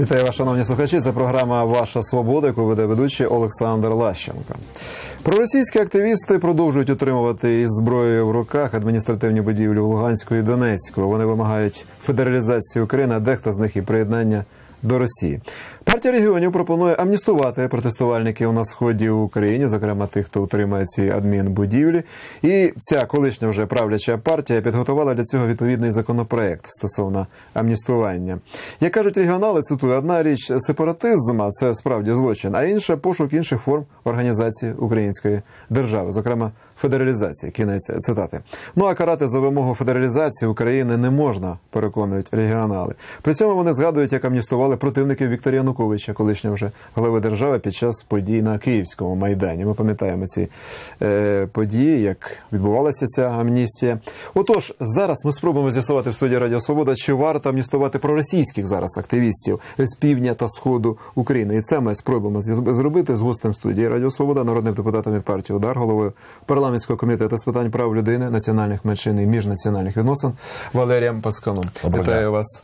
Вітаю вас, шановні слухачі. Це програма Ваша свобода, яку веде ведучий Олександр Лащенко. Проросійські активісти продовжують утримувати із зброєю в руках адміністративні будівлі Луганську і Донецьку. Вони вимагають федералізації України, а дехто з них і приєднання до Росії. Партія регіонів пропонує амністувати протестувальників на сході України, зокрема тих, хто утримує ці адмінбудівлі. І ця колишня вже правляча партія підготувала для цього відповідний законопроект стосовно амністування. Як кажуть регіонали, цитую, одна річ сепаратизм, це справді злочин, а інша пошук інших форм організації української держави, зокрема федералізації. Кінець цитати. Ну а карати за вимогу федералізації України не можна, переконують регіонали. При цьому вони згадують, як амністували противників Віктора Януковича, колишнього вже голови держави, під час подій на Київському майдані. Ми пам'ятаємо ці е, події, як відбувалася ця амністія. Отож, зараз ми спробуємо з'ясувати в студії Радіо Свобода, чи варто амністувати проросійських зараз активістів з півдня та сходу України. І це ми спробуємо зробити з гостем студії Радіо Свобода, народним депутатом від партії Удар, головою парламентського комітету з питань прав людини, національних меншин і міжнаціональних відносин Валерієм Пасканом. Вітаю вас.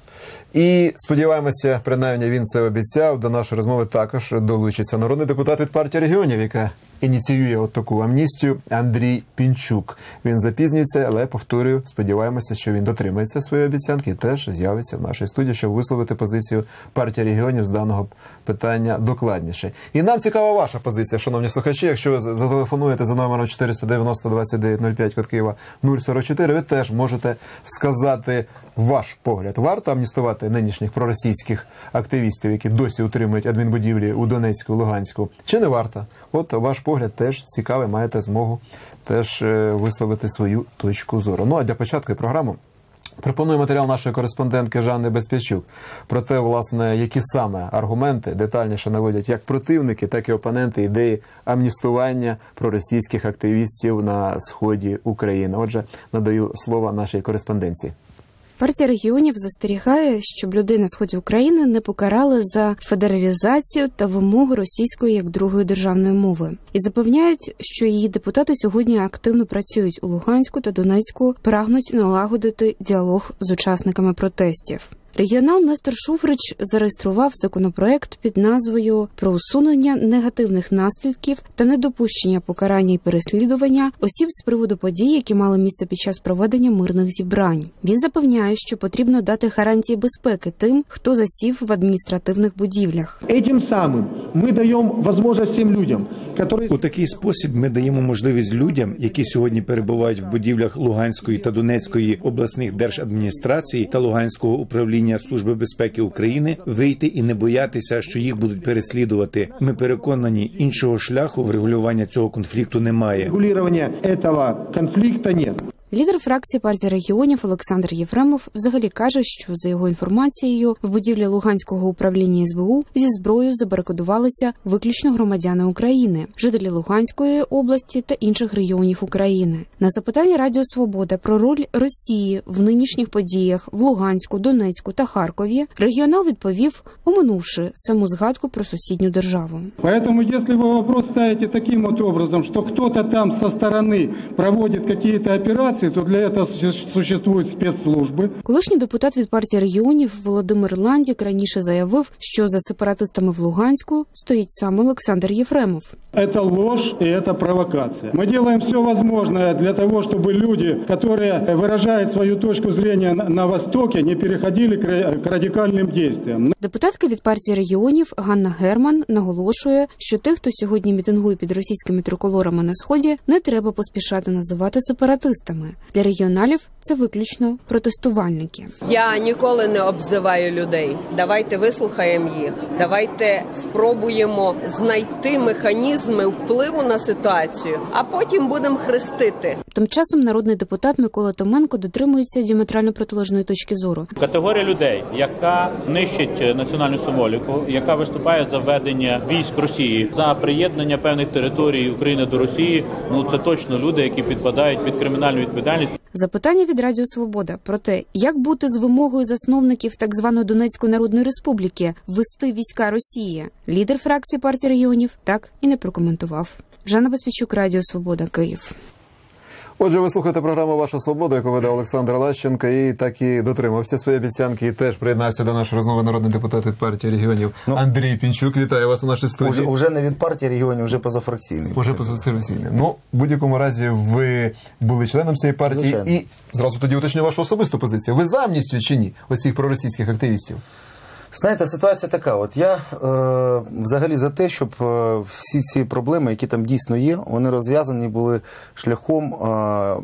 І сподіваємося, принаймні він це обіцяв. До нашої розмови також долучиться народний депутат від партії регіонів, яка ініціює от таку амністію Андрій Пінчук. Він запізнюється, але повторюю, сподіваємося, що він дотримається своєї обіцянки і теж з'явиться в нашій студії, щоб висловити позицію партії регіонів з даного питання докладніше. І нам цікава ваша позиція, шановні слухачі. Якщо ви зателефонуєте за номером 490 2905 код Києва 044, ви теж можете сказати ваш погляд. Варто амністувати нинішніх проросійських активістів, які досі утримують адмінбудівлі у Донецьку, Луганську, чи не варто? От ваш погляд теж цікавий, маєте змогу теж висловити свою точку зору. Ну а для початку програми пропоную матеріал нашої кореспондентки Жанни Безпічук про те, власне, які саме аргументи детальніше наводять як противники, так і опоненти ідеї амністування проросійських активістів на сході України. Отже, надаю слово нашій кореспонденції. Партія регіонів застерігає, щоб людей на сході України не покарали за федералізацію та вимогу російської як другої державної мови, і запевняють, що її депутати сьогодні активно працюють у Луганську та Донецьку, прагнуть налагодити діалог з учасниками протестів. Регіонал Нестор Шуфрич зареєстрував законопроект під назвою про усунення негативних наслідків та недопущення покарання і переслідування осіб з приводу подій, які мали місце під час проведення мирних зібрань. Він запевняє, що потрібно дати гарантії безпеки тим, хто засів в адміністративних будівлях. Этим самим ми даємо можливість тим людям, які... у такий спосіб ми даємо можливість людям, які сьогодні перебувають в будівлях Луганської та Донецької обласних держадміністрацій та Луганського управління. Служби безпеки України вийти і не боятися, що їх будуть переслідувати. Ми переконані, іншого шляху врегулювання цього конфлікту немає. Регулювання цього конфлікту немає. Лідер фракції партії регіонів Олександр Єфремов взагалі каже, що за його інформацією в будівлі Луганського управління СБУ зі зброєю забарикадувалися виключно громадяни України, жителі Луганської області та інших регіонів України. На запитання Радіо Свобода про роль Росії в нинішніх подіях в Луганську, Донецьку та Харкові регіонал відповів, оминувши саму згадку про сусідню державу. Поэтому, якщо ви вопрос ставите таким от образом, що хтось там со сторони проводить якісь операції, то для этого существують спецслужби. Колишній депутат від партії регіонів Володимир Ландік раніше заявив, що за сепаратистами в Луганську стоїть сам Олександр Єфремов. Это ложь и это провокация. Мы делаем все возможное для того, чтобы люди, которые выражают свою точку зрения на Востоке, не переходили к радикальним действиям. Депутатка від партії регіонів Ганна Герман наголошує, що тих, хто сьогодні мітингує під російськими триколорами на сході, не треба поспішати називати сепаратистами. Для регіоналів це виключно протестувальники. Я ніколи не обзиваю людей. Давайте вислухаємо їх. Давайте спробуємо знайти механізми впливу на ситуацію, а потім будемо хрестити. Тим часом народний депутат Микола Томенко дотримується діаметрально протилежної точки зору. Категорія людей, яка нищить національну символіку, яка виступає за введення військ Росії за приєднання певних територій України до Росії. Ну це точно люди, які підпадають під кримінальну відповідальність. Запитання від Радіо Свобода про те, як бути з вимогою засновників так званої Донецької народної республіки ввести війська Росії. Лідер фракції партії регіонів так і не прокоментував. Жанна Безпічук, Радіо Свобода, Київ. Отже, ви слухаєте програму Ваша свобода, яку веде Олександр Лащенко, і так і дотримався своєї обіцянки. І теж приєднався до нашої розмови народний депутат від партії регіонів Андрій Пінчук. Вітаю вас у нашій студії. Уже, уже не від партії регіонів, вже позафракційний. Уже позасервісійне. Ну, в будь-якому разі, ви були членом цієї партії Звичайно. і зразу тоді уточню вашу особисту позицію. Ви за амністію чи ні? Оцих проросійських активістів? Знаєте, ситуація така. От я е, взагалі за те, щоб е, всі ці проблеми, які там дійсно є, вони розв'язані були шляхом е,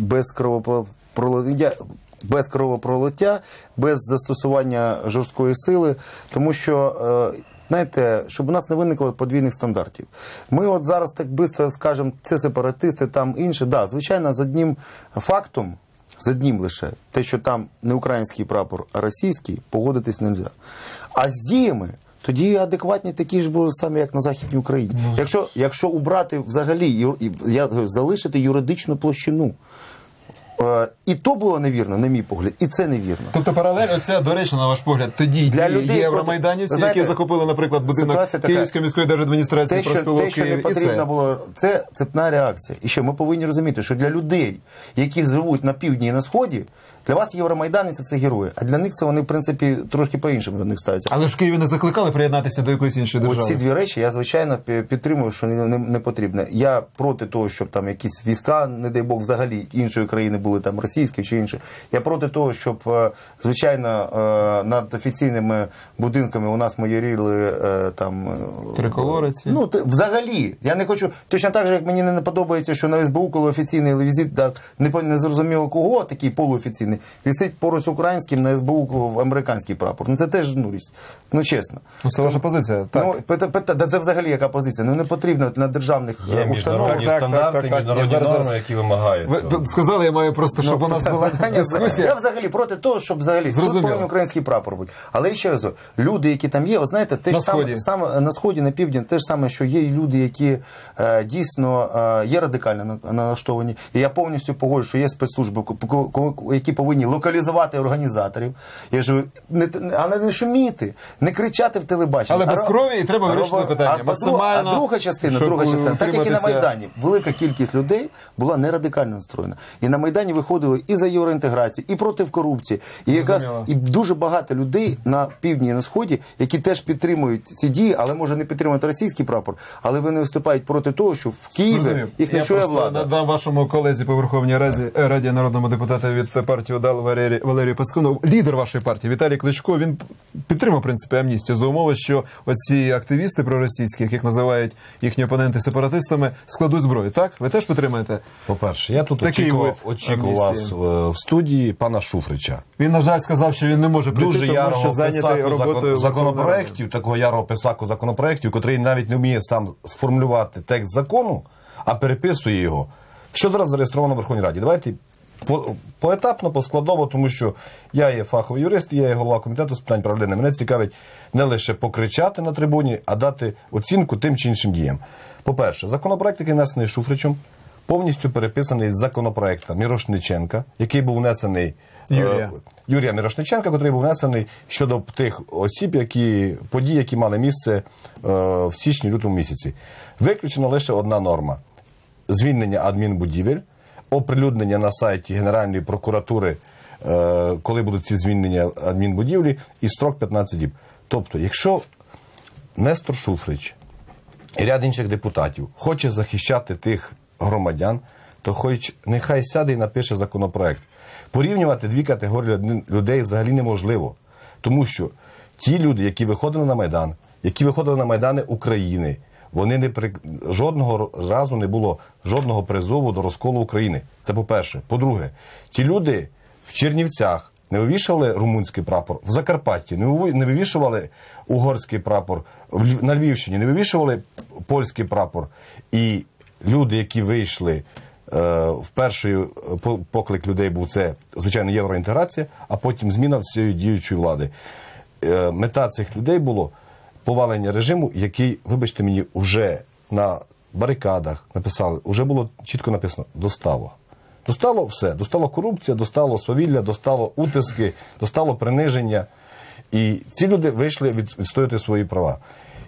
без кровопролиття. Без кровопролиття, без застосування жорсткої сили, тому що е, знаєте, щоб у нас не виникло подвійних стандартів. Ми от зараз так швидко скажемо, це сепаратисти, там інше. Да, звичайно, з одним фактом, з одним лише, те, що там не український прапор, а російський, погодитись не можна. А з діями. Тоді адекватні такі ж були самі, як на Західній Україні. Якщо, якщо убрати взагалі і- я залишити юридичну площину, і то було невірно, на мій погляд, і це невірно. Тобто паралель оця, до речі, на ваш погляд, тоді Для людей євромайданівці, проти- знаєте, які захопили, наприклад, будинок така. Київської міської держадміністрації те, що, те, що не і потрібно це. було, це цепна реакція. І ще ми повинні розуміти, що для людей, які живуть на півдні і на сході, для вас євромайданці це герої, а для них це вони, в принципі, трошки по-іншому до них ставляться. Але ж в Києві не закликали приєднатися до якоїсь іншої держави. Оці дві речі я звичайно підтримую, що не, не, не потрібно. Я проти того, щоб там якісь війська, не дай Бог, взагалі іншої країни були там російські чи інші. Я проти того, щоб е, звичайно е, над офіційними будинками у нас майоріли е, там е, Триколори ці. Ну взагалі, я не хочу точно так же, як мені не подобається, що на СБУ, коли офіційний візит, так не по- не зрозуміло кого, такий полуофіційний, висить поруч з українським на СБУ американський прапор. Ну це теж ну річ. Ну чесно. Ну, це ваша позиція. Так. Ну, пита- пита- да це взагалі яка позиція? Ну не потрібно на державних Є установах. міжнародні Так, так, стандарти, так, так, так. міжнародні норми, які вимагають. Ви сказали, я маю просто, щоб у нас Ну, була питання- Я взагалі проти того, щоб взагалі тут повинен український прапор бути. Але ще раз, люди, які там є, ви знаєте, те На ж саме, Сході. на сході, на півдні, те ж саме, що є люди, які е, дійсно е, є радикально налаштовані. І я повністю погоджуюсь, що є спецслужби, які повинні локалізувати організаторів. Я ж не, але не шуміти, не кричати в телебаченні. Але без крові і треба вирішити питання. Максимально, а друга частина, друга частина, так як і на Майдані, велика кількість людей була не радикально настроєна. І на Майдані виходили і за євроінтеграцію, і проти корупції. І якраз і дуже багато людей на півдні і на сході, які теж підтримують ці дії, але може не підтримують російський прапор, але вони виступають проти того, що в Києві їх не чує влада. надам вашому колезі по Верховній Раді, е, Раді народному депутату від партії УДАЛ Валерію, Валерію Паскуну, лідер вашої партії Віталій Кличко. Він підтримав в принципі амністію за умови, що оці активісти проросійські, яких називають їхні опоненти сепаратистами, складуть зброю. Так, ви теж підтримуєте? По-перше, я тут Такий очікував, очікував вас амністії. е, в студії пана Шуфрича. Він на жаль сказав, що він не може прийти, Дуже тому що зайнятий роботою законопроєктів, такого ярого писаку законопроєктів, котрий навіть не вміє сам сформулювати текст закону, а переписує його. Що зараз зареєстровано в Верховній Раді? Давайте по, поетапно, поскладово, тому що я є фаховий юрист, я є голова комітету з питань прав. Мене цікавить не лише покричати на трибуні, а дати оцінку тим чи іншим діям. По-перше, законопроект, який внесений Шуфричем, повністю переписаний з законопроекта Мірошниченка, який був внесений Юрія. е, Юрія Мірошниченка, який був внесений щодо тих осіб, які подій, які мали місце е, в січні-лютому місяці. Виключена лише одна норма: звільнення адмінбудівель, оприлюднення на сайті Генеральної прокуратури, е, коли будуть ці звільнення адмінбудівлі, і строк 15 діб. Тобто, якщо Нестор Шуфрич і ряд інших депутатів хоче захищати тих громадян, то хоч нехай сяде і напише законопроект. Порівнювати дві категорії людей взагалі неможливо. Тому що ті люди, які виходили на Майдан, які виходили на Майдани України, вони не при... жодного разу не було жодного призову до розколу України. Це по-перше. По-друге, ті люди в Чернівцях не вивішували румунський прапор, в Закарпатті не виві- не вивішували угорський прапор, на Львівщині не вивішували польський прапор. І люди, які вийшли е, в перший е, поклик людей був це, звичайно, євроінтеграція, а потім зміна всієї діючої влади. Е, мета цих людей було повалення режиму, який, вибачте мені, уже на барикадах написали, вже було чітко написано достало. Достало все. Достало корупція, достало свавілля, достало утиски, достало приниження. І ці люди вийшли від- відстояти свої права.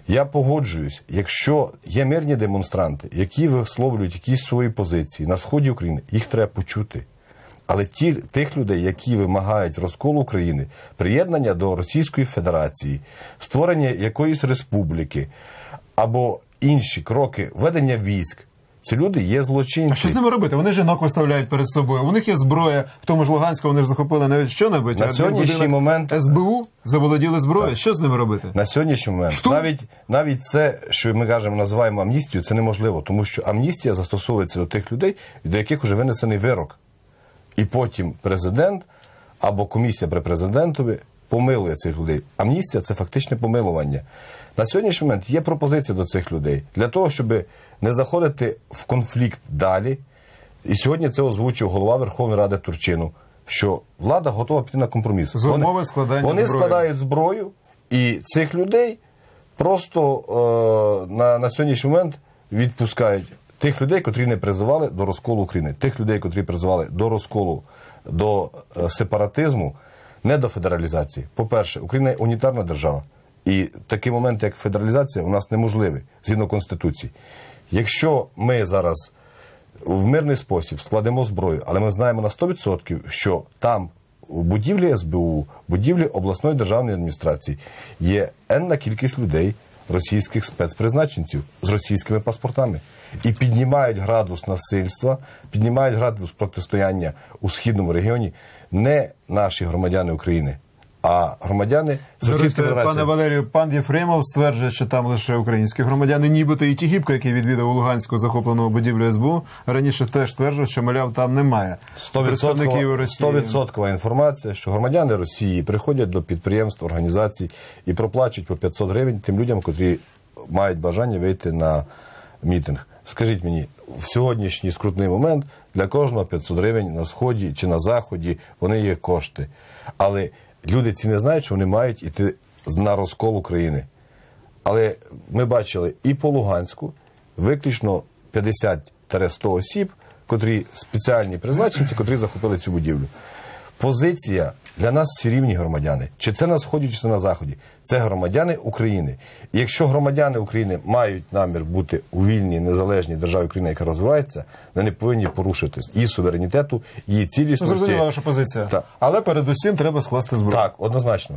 Я погоджуюсь, якщо є мирні демонстранти, які висловлюють якісь свої позиції на сході України, їх треба почути. Але ті, тих людей, які вимагають розколу України, приєднання до Російської Федерації, створення якоїсь республіки або інші кроки ведення військ, ці люди є злочинці. А що з ними робити? Вони жінок виставляють перед собою. У них є зброя, в тому ж Луганську вони ж захопили навіть що-небудь. На сьогоднішній момент- СБУ заволоділи зброєю. Що з ними робити? На сьогоднішній момент Штурм? навіть навіть це, що ми кажемо, називаємо амністією, це неможливо, тому що амністія застосовується до тих людей, до яких вже винесений вирок. І потім президент або комісія при президентові помилує цих людей. Амністія це фактичне помилування. На сьогоднішній момент є пропозиція до цих людей для того, щоб не заходити в конфлікт далі. І сьогодні це озвучив голова Верховної Ради Турчину, що влада готова піти на компроміс. З умови складання вони зброї. складають зброю, і цих людей просто е, на, на сьогоднішній момент відпускають тих людей, котрі не призивали до розколу України, тих людей, котрі призивали до розколу, до е, сепаратизму, не до федералізації. По-перше, Україна унітарна держава. І такі моменти, як федералізація, у нас неможливі згідно Конституції. Якщо ми зараз в мирний спосіб складемо зброю, але ми знаємо на 100%, що там у будівлі СБУ, будівлі обласної державної адміністрації є енна кількість людей, російських спецпризначенців з російськими паспортами. І піднімають градус насильства, піднімають градус протистояння у східному регіоні не наші громадяни України, а громадяни з Російської Федерації. пане Валерію, пан Єфремов стверджує, що там лише українські громадяни, нібито і Тігіпко, який відвідав у Луганську захоплену будівлю СБУ, раніше теж стверджував, що мовляв там немає представників Росії. 100% інформація, що громадяни Росії приходять до підприємств, організацій і проплачують по 500 гривень тим людям, котрі мають бажання вийти на мітинг. Скажіть мені, в сьогоднішній скрутний момент для кожного 500 гривень на сході чи на заході вони є кошти. Але люди ці не знають, що вони мають іти на розкол України. Але ми бачили і по Луганську виключно 50-100 осіб, котрі спеціальні призначенці, котрі захопили цю будівлю. Позиція для нас всі рівні громадяни. Чи це на сході, чи це на заході. Це громадяни України. І якщо громадяни України мають намір бути у вільній незалежній державі України, яка розвивається, вони повинні порушити її суверенітету, її цілісності. Зрозуміла ваша позиція. Так. Але передусім треба скласти зброю. Так, однозначно.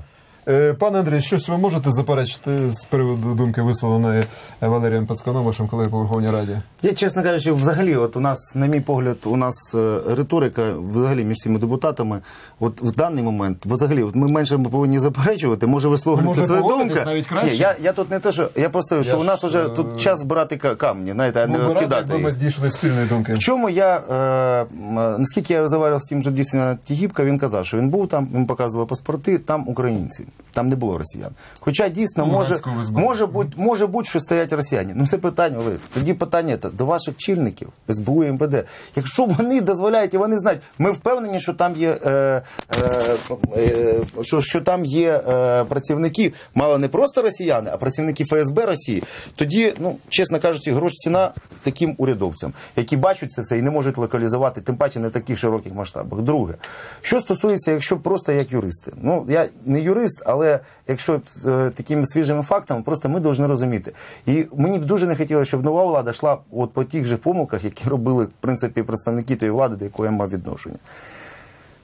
Е, Пане Андрій, щось ви можете заперечити з приводу думки висловленої Валерієм Пацканом, вашим колегою по Верховній Раді? Я, чесно кажучи, взагалі, от у нас, на мій погляд, у нас е, риторика взагалі між всіма депутатами, от в даний момент, взагалі, от ми менше ми повинні заперечувати, може висловлювати свою думку. навіть краще? Ні, я, я тут не те, що я просто, що Я у нас ж, вже е, тут час збирати камні, знаєте, а не Ну, розкидати ми їх. дійшли спільної думки. В чому я, е, наскільки я розмовляв з тим же дійсно Тігіпка, він казав, що він був там, він показував паспорти, там українці, там не було росіян. Хоча дійсно Ну, може, ви може бути, може бути, що стоять росіяни. Ну це питання, Олег. Тоді питання це до ваших чільників, СБУ і МВД. Якщо вони дозволяють і вони знають, ми впевнені, що там є, е, е, е, що, що там є е, працівники, мало не просто росіяни, а працівники ФСБ Росії. Тоді, ну чесно кажучи, грош ціна таким урядовцям, які бачать це все і не можуть локалізувати, тим паче не в таких широких масштабах. Друге, що стосується, якщо просто як юристи, ну я не юрист, але якщо е, такими свіжими фактами, просто ми повинні розуміти. І мені б дуже не хотілося, щоб нова влада йшла от по тих же помилках, які робили в принципі представники тої влади, до якої я мав відношення.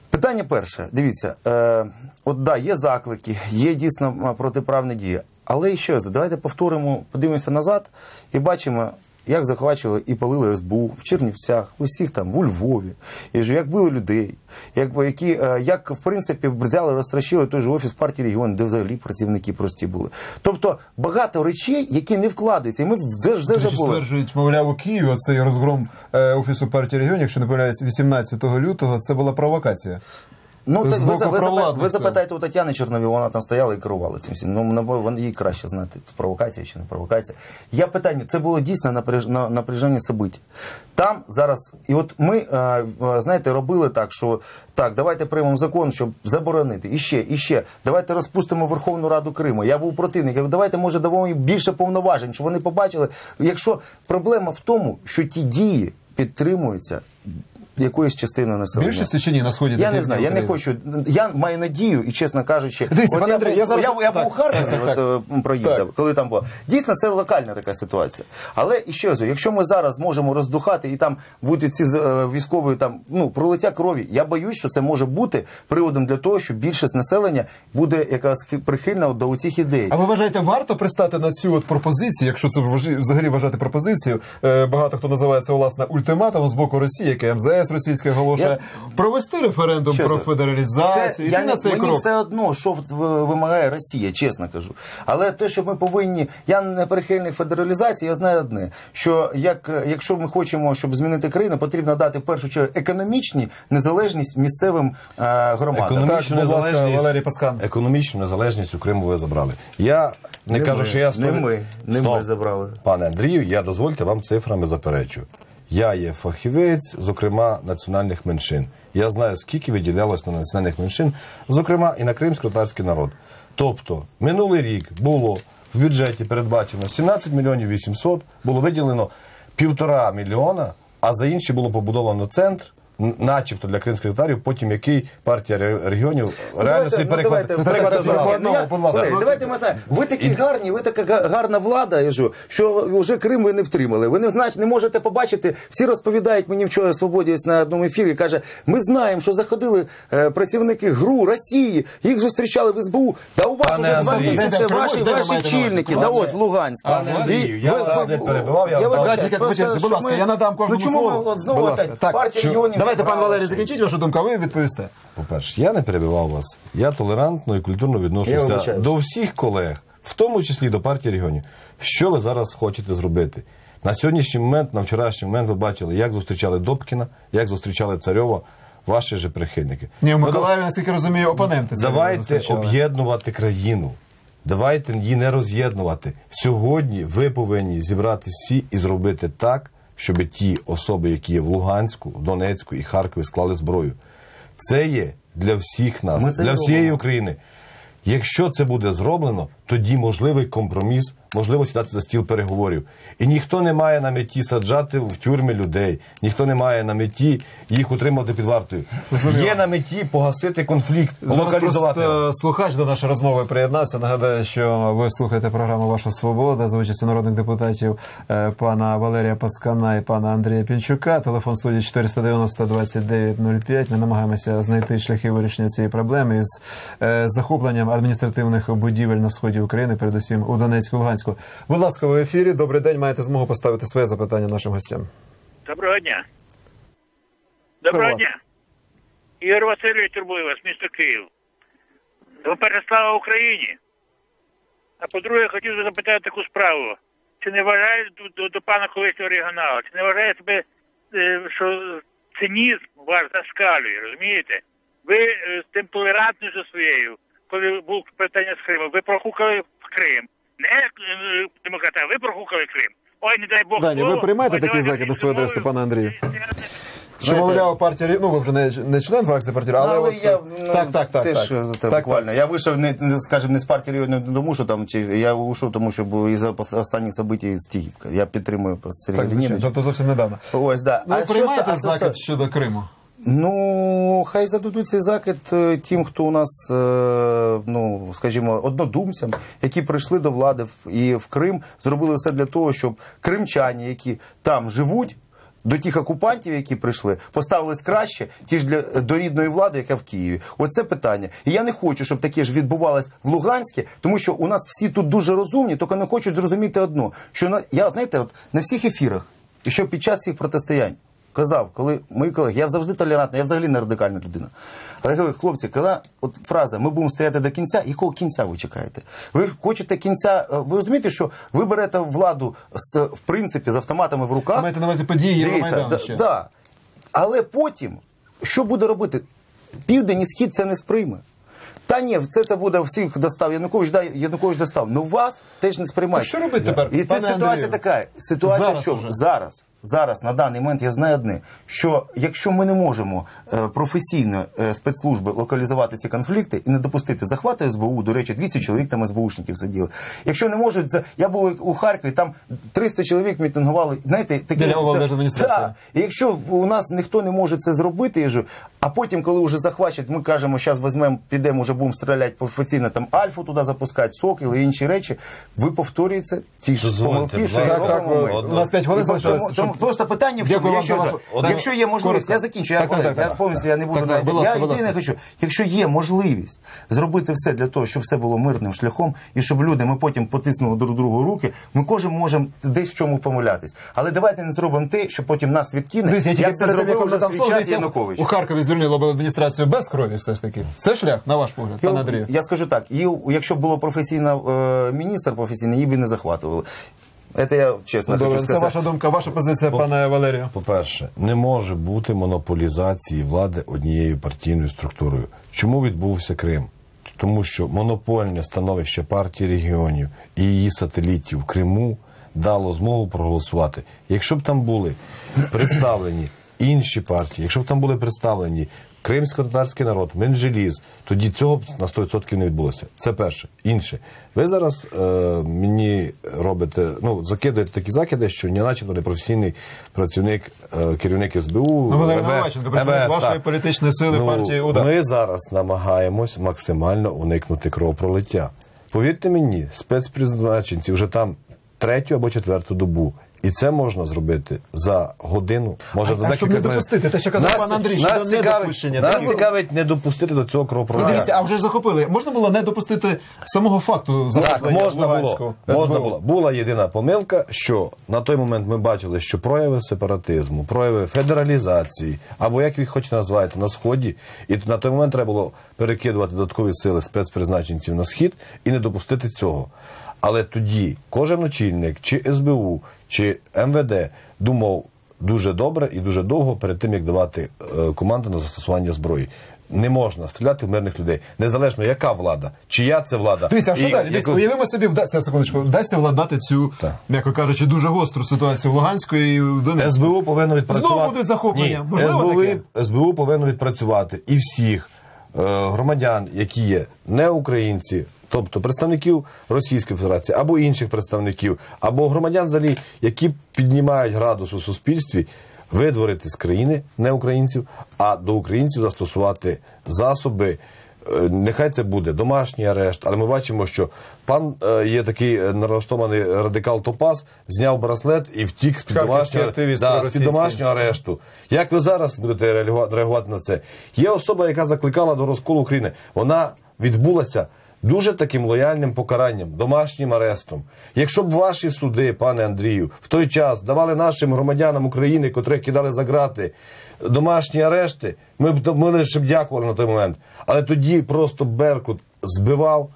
Питання перше. Дивіться, е, от да, є заклики, є дійсно протиправні дії. Але і раз, давайте повторимо, подивимося назад і бачимо, як захвачували і палили СБУ в Чернівцях, усіх там, у Львові, і ж як били людей, як, які, е, як в принципі взяли, розтрощили той же офіс партії регіону, де взагалі працівники прості були. Тобто багато речей, які не вкладаються, і ми вже вже забули. стверджують, мовляв, у Києві оцей розгром е, офісу партії регіонів, якщо не помиляюсь, 18 лютого, це була провокація. Ну, так, ви, ви, запа- ви запитаєте у Тетяни Чорнові, вона там стояла і керувала цим всім. Ну, на- вон- їй краще знати, це провокація чи не провокація. Я питання, це було дійсно напряж, на- напряження собиття. Там зараз, і от ми, е, е, знаєте, робили так, що так, давайте приймемо закон, щоб заборонити. І ще, і ще. Давайте розпустимо Верховну Раду Криму. Я був противник. Я давайте, може, дамо їм більше повноважень, щоб вони побачили. Якщо проблема в тому, що ті дії підтримуються якоїсь частини населення. Більшості чи ні на сході? Я не знаю, я не хочу. Я маю надію, і чесно кажучи, Дивіться, от я, Андрій, був, я зараз- я, я був у Харкові, Так. от, е, проїздив, Так. коли там було. Дійсно, це локальна така ситуація. Але і ще раз, якщо ми зараз можемо роздухати і там будуть ці е, військові там ну пролиття крові, я боюсь, що це може бути приводом для того, що більшість населення буде якраз прихильна до цих ідей. А ви вважаєте, варто пристати на цю от пропозицію, якщо це взагалі вважати пропозицію? Е, багато хто називає це власне ультиматумом з боку Росії, яке МЗС російське оголошує, провести референдум Чесно, про федералізацію, я на цей мені крок. все одно, що вимагає Росія, чесно кажу. Але те, що ми повинні, я не прихильник федералізації, я знаю одне: що як, якщо ми хочемо, щоб змінити країну, потрібно дати в першу чергу економічні незалежність місцевим е, громадам. Економічну Так, будь ласка, незалежність, Валерій Пацкан. економічну незалежність у Криму ви забрали. Я не, Не кажу, ми, що я не ми, не Стоп. ми забрали. Пане Андрію, я дозвольте вам цифрами заперечу. Я є фахівець, зокрема, національних меншин. Я знаю, скільки виділялось на національних меншин, зокрема і на кримсько-татарський народ. Тобто, минулий рік було в бюджеті передбачено 17 мільйонів 800, було виділено півтора мільйона, а за інші було побудовано центр, начебто для кримських татарів, потім який партія регіонів реально ну, переклад- давайте, ну, будь ласка. Давайте ми знаємо. Ви такі гарні, ви така гарна влада, я кажу, що вже Крим ви не втримали. Ви не знаєте, не можете побачити. Всі розповідають мені вчора свободі на одному ефірі. Каже, ми знаємо, що заходили е, працівники ГРУ Росії, їх зустрічали в СБУ. Та у вас Пане вже два місяці ваші, ваші чільники. Да от в Луганську. Я вас не перебивав, я вам будь ласка, я надам кожному Ну чому слово. знову Так, партія регіонів Давайте, пан Валерій, закінчіть вашу думку, а ви відповісте. По-перше, я не перебивав вас. Я толерантно і культурно відношуся до всіх колег, в тому числі до партії регіонів. Що ви зараз хочете зробити? На сьогоднішній момент, на вчорашній момент, ви бачили, як зустрічали Добкіна, як зустрічали Царьова, ваші же прихильники. Ні, в Ну, Миколаєві, наскільки розумію, опоненти. Давайте об'єднувати країну. Давайте її не роз'єднувати. Сьогодні ви повинні зібрати всі і зробити так, щоб ті особи, які є в Луганську, в Донецьку і Харкові, склали зброю. Це є для всіх нас, для всієї. України. Якщо це буде зроблено, тоді можливий компроміс, можливо сідати за стіл переговорів. І ніхто не має на меті саджати в тюрми людей, ніхто не має на меті їх утримувати під вартою. Є на меті погасити конфлікт, локалізувати. його. просто слухач до нашої розмови приєднався. Нагадаю, що ви слухаєте програму Ваша Свобода за участю народних депутатів е, пана Валерія Паскана і пана Андрія Пінчука. Телефон студії 490 2905. Ми намагаємося знайти шляхи вирішення цієї проблеми із е, захопленням адміністративних будівель на сході України, передусім у Донецьку Луганську. Будь ласка, в ефірі. Добрий день. Маєте змогу поставити своє запитання нашим гостям. Доброго дня. Доброго дня. Ігор Васильович турбує вас, місто Київ. По-перше, слава Україні. А по-друге, хотів би запитати таку справу. Чи не вважає до, до, до пана колишнього регіонала, чи не вважає себе, е, що цинізм ваш заскалює, розумієте? Ви е, з тим толерантністю своєю, коли був питання з Криму, ви прохукали в Крим. Не е, демократа, ви прохукали Крим. Ой, не дай Бог. Даня, ви приймаєте такі закиди свою адресу, пане Андрію? Що, мовляв, партія ну ви вже не, не член фракції партії, але, але от, я ну, так, так, так, теж так. е, так, буквально. Я вийшов не, не скажімо, не з партії не тому, що там чи я вийшов, тому що був із останніх событий з Тігівка. Я підтримую просто Сергія Так, тобто зовсім недавно. Ось да. Ну, ви що приймаєте а що закид щодо Криму? Ну, хай зададуть цей закид е, тим, хто у нас, е, ну скажімо, однодумцям, які прийшли до влади і в Крим, зробили все для того, щоб кримчані, які там живуть. До тих окупантів, які прийшли, поставились краще, ті ж для до рідної влади, яка в Києві. Оце питання. І я не хочу, щоб таке ж відбувалось в Луганське, тому що у нас всі тут дуже розумні, тільки не хочуть зрозуміти одно, що на я знаєте, от на всіх ефірах, і що під час цих протистоянь казав, коли мої колеги, я завжди толерантний, я взагалі не радикальна людина. Але я говорю, хлопці, коли от фраза ми будемо стояти до кінця, якого кінця ви чекаєте? Ви хочете кінця? е, Ви розумієте, що ви берете владу з в принципі з автоматами в руках? Маєте на увазі події Дивіться, да, ще? да. Але потім, що буде робити? Південь і схід це не сприйме. Та ні, це, це буде всіх достав. Янукович, да, Янукович достав. Ну вас теж не сприймають. Так що робити тепер, І пане ситуація Андрію? така. Ситуація Зараз в чому? уже. Зараз. Зараз на даний момент я знаю одне, що якщо ми не можемо е, професійно е, спецслужби локалізувати ці конфлікти і не допустити захвату СБУ, до речі, 200 чоловік там СБУшників сиділи. Якщо не можуть, я був у Харкові, там 300 чоловік мітингували. Знаєте, такі Біля та, та, І якщо у нас ніхто не може це зробити, я ж, а потім, коли вже захвачать, ми кажемо, зараз візьмемо, підемо, вже будемо стріляти офіційно там альфу туди запускати, сокіл і інші речі. Ви повторюєте ті ж помилки, що ласка. робимо ми. у нас п'ять хвилин І тому- тому щоб- просто питання в чому, Дякую вам якщо, за за- вашу- якщо є можливість, Коротко. я закінчу, я, Так, так, колеги, так, я так. повністю я не буду Так, навіть. будь ласка, я будь єдине ласка. хочу, якщо є можливість зробити все для того, щоб все було мирним шляхом, і щоб люди ми потім потиснули друг другу руки, ми кожен можемо десь в чому помилятись. Але давайте не зробимо те, що потім нас відкине. Дивіться, я тільки як це перед тим, як зробив вже надам свій слово, час дивіться, Янукович. у Харкові звільнили обладміністрацію без крові все ж таки. Це шлях, на ваш погляд, пане Я, Андрію. я скажу так, її, якщо б було професійно е, міністр професійний, її б не захватували. Це я чесно Добре, хочу це ваша думка, ваша позиція, пане Валерію. По-перше, не може бути монополізації влади однією партійною структурою. Чому відбувся Крим? Тому що монопольне становище партії регіонів і її сателітів в Криму дало змогу проголосувати. Якщо б там були представлені інші партії, якщо б там були представлені кримсько-татарський народ, Менжеліз, тоді цього б на 100% не відбулося. Це перше. Інше. Ви зараз е, мені робите, ну, закидаєте такі закиди, що не начебто непрофесійний працівник, е, керівник СБУ. Ну, Валерій ЕВ, Наливайченко, представник вашої так. політичної сили партії «Удар». Ми зараз намагаємось максимально уникнути кровопролиття. Повірте мені, спецпризначенці вже там третю або четверту добу. І це можна зробити за годину. Може, А- за а щоб не допустити, те, що казав Нас- пан Андрій, нас щодо недопущення нас цікавить не допустити до цього Ну, кровопролиття. дивіться, а вже захопили. Можна було не допустити самого факту Так, можна було. Можна було. Була єдина помилка, що на той момент ми бачили, що прояви сепаратизму, прояви федералізації, або як ви хочете назвати, на сході, і на той момент треба було перекидувати додаткові сили спецпризначенців на схід і не допустити цього. Але тоді кожен очільник, чи СБУ, чи МВД думав дуже добре і дуже довго перед тим, як давати е, команду на застосування зброї. Не можна стріляти в мирних людей, незалежно яка влада, чия це влада. Дивіться, а що І далі? Яку- уявимо собі, вдасться секундочку, вдасться владнати цю, Так. м'яко кажучи, дуже гостру ситуацію в Луганську і в Донецьку. СБУ повинно відпрацювати. Знову будуть захоплення. Ні, Можливо СБУ, таке? СБУ повинно відпрацювати і всіх е, громадян, які є не українці, тобто представників Російської Федерації або інших представників, або громадян взагалі, які піднімають градус у суспільстві, видворити з країни не українців, а до українців застосувати засоби. Е, Нехай це буде домашній арешт, але ми бачимо, що пан е, є такий налаштований радикал Топас, зняв браслет і втік з під домашнього да, домашнього арешту. Як ви зараз будете реагувати на це? Є особа, яка закликала до розколу України. Вона відбулася дуже таким лояльним покаранням, домашнім арестом. Якщо б ваші суди, пане Андрію, в той час давали нашим громадянам України, котрих кидали за грати, домашні арешти, ми б ми лише б дякували на той момент. Але тоді просто Беркут збивав.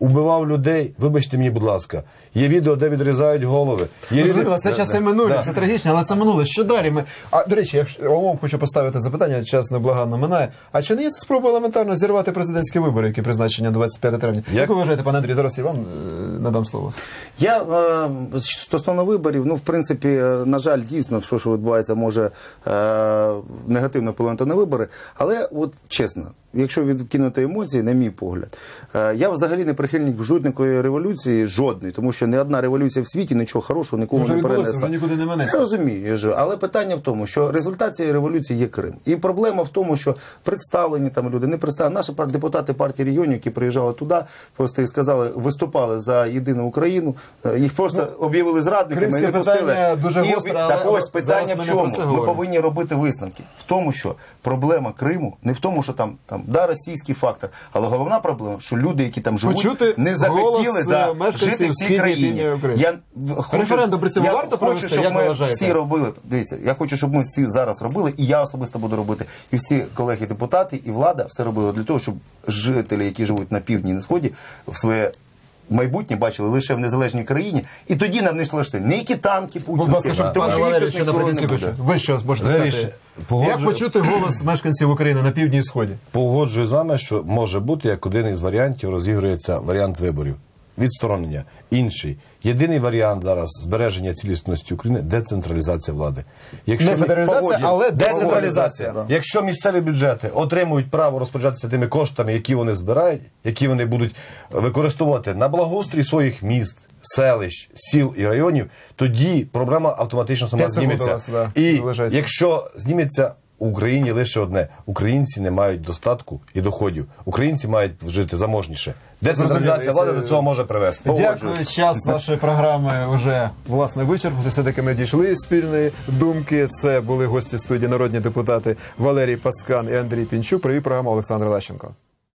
Убивав людей, вибачте мені, будь ласка, є відео, де відрізають голови. Є Ну, відео- це часи минулі, да. це трагічно, але це минуле. Що далі? Ми... А, до речі, я вам хочу поставити запитання, час неблаганно минає. А чи не є це спроба елементарно зірвати президентські вибори, які призначені 25 травня? Як, Як- ви вважаєте, пане Андрій, зараз я вам е, надам слово. Я е, стосовно виборів, ну в принципі, е, на жаль, дійсно, що, що відбувається, може е, негативно вплинути на вибори. Але от чесно, якщо відкинути емоції, на мій погляд, е, я взагалі не прихильник жодної революції, жодної, тому що не одна революція в світі нічого хорошого нікому Вже не перенесла. вже нікуди не минеться. Я розумію, я але питання в тому, що результат цієї революції є Крим. І проблема в тому, що представлені там люди, не представлені. Наші депутати партії регіонів, які приїжджали туди, просто і сказали, виступали за єдину Україну. е, Їх просто об'явили зрадниками і не пустили. питання дуже гостре, Так ось питання в чому? Ми повинні робити висновки в тому, що проблема Криму не в тому, що там там да російський фактор, але головна проблема, що люди, які там живуть, Почути не захотіли да, е, жити в цій країні. Лінії України. Я хочу, Референдум при цьому я варто хочу, провести? щоб Як ми вважаєте? всі робили. Дивіться, я хочу, щоб ми всі зараз робили, і я особисто буду робити, і всі колеги депутати, і влада все робили для того, щоб жителі, які живуть на півдні і на сході, в своє. Майбутнє бачили лише в незалежній країні, і тоді нам не йшли штати. Не які танки путінські, тому що їх тут що ніколи не буде. Ви що можете сказати? погоджую. Як почути голос мешканців України на півдні і сході? Погоджую з вами, що може бути як один із варіантів розігрується варіант виборів. Відсторонення. Інший єдиний варіант зараз збереження цілісності України децентралізація влади. Якщо Не федералізація, але децентралізація. децентралізація, Якщо місцеві бюджети отримують право розпоряджатися тими коштами, які вони збирають, які вони будуть використовувати на благоустрій своїх міст, селищ, сіл і районів, тоді проблема автоматично сама зніметься. вас, да, і залишається. якщо зніметься в Україні лише одне: українці не мають достатку і доходів. Українці мають жити заможніше. Децентралізація влади до цього може привести. Дякую. Час нашої програми вже власне вичерпався. Все таки ми дійшли спільної думки. Це були гості студії народні депутати Валерій Паскан і Андрій Пінчук. Привіт, програма Олександр Лещенко.